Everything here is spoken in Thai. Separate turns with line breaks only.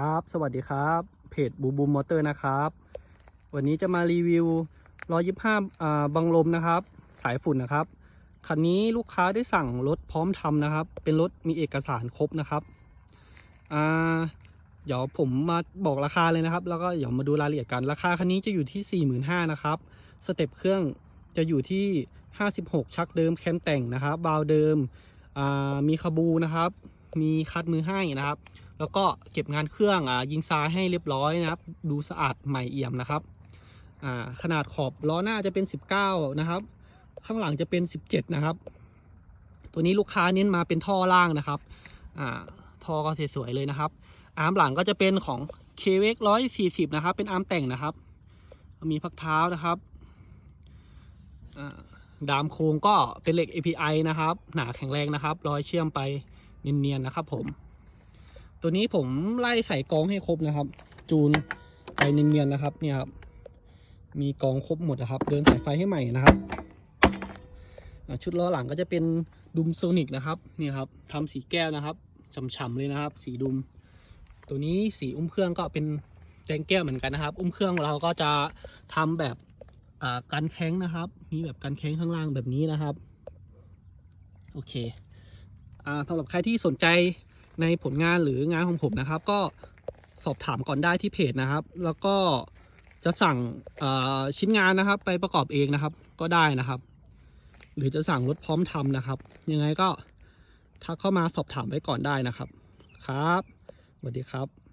ครับ สวัสดีครับ เพจบูบูมมอเตอร์นะครับ วันนี้จะมารีวิว125อ่าบังลมนะครับ สายฝุ่นนะครับ คันนี้ลูกค้าได้สั่งรถพร้อมทำนะครับ เป็นรถมีเอกสารครบนะครับ อ่า เดี๋ยวผมมาบอกราคาเลยนะครับ แล้วก็เดี๋ยวมาดูรายละเอียดกัน ราคาคันนี้จะอยู่ที่ 45,000นะครับ สเต็ปเครื่องจะอยู่ที่ 56 ชักเดิมแคมแต่งนะครับ บาวเดิม อ่า มีคาบูนะครับ มีคัดมือให้นะครับ แล้วก็เก็บงานเครื่องอ่ายิงซ้ายให้เรียบร้อยนะครับ ดูสะอาดใหม่เอี่ยมนะครับอ่าขนาดขอบล้อหน้าจะเป็น 19 นะครับ ข้างหลังจะเป็น 17 นะครับ ตัวนี้ลูกค้าเน้นมาเป็นท่อล่างนะครับอ่าท่อก็สวยๆเลยนะครับ อาร์มหลังก็จะเป็นของ k w x 140นะครับ เป็นอาร์มแต่งนะครับ มีพักเท้านะครับดามโครงก็เป็นเหล็ก API นะครับ หนาแข็งแรงนะครับ รอยเชื่อมไปเนียนๆนะครับผม ตัวนี้ผมไล่ใส่กองให้ครบนะครับ จูนไปเนียนๆนะครับ เนี่ยครับ มีกองครบหมดนะครับ เดินสายไฟให้ใหม่นะครับชุดล้อหลังก็จะเป็นดุมโซนิกนะครับเนี่ยครับทำสีแก้วนะครับฉ่ำๆเลยนะครับ สีดุม ตัวนี้สีอุ้มเครื่องก็เป็นแดงแก้วเหมือนกันนะครับ อุ้มเครื่องเราก็จะทำแบบกันแข้งนะครับ มีแบบกันแข้งข้างล่างแบบนี้นะครับ โอเคอ่าสำหรับใครที่สนใจ ในผลงานหรืองานของผมนะครับ ก็สอบถามก่อนได้ที่เพจนะครับ แล้วก็จะสั่งชิ้นงานนะครับ ไปประกอบเองนะครับ ก็ได้นะครับ หรือจะสั่งรถพร้อมทำนะครับ ยังไงก็ทักเข้ามาสอบถามไว้ก่อนได้นะครับ ครับสวัสดีครับ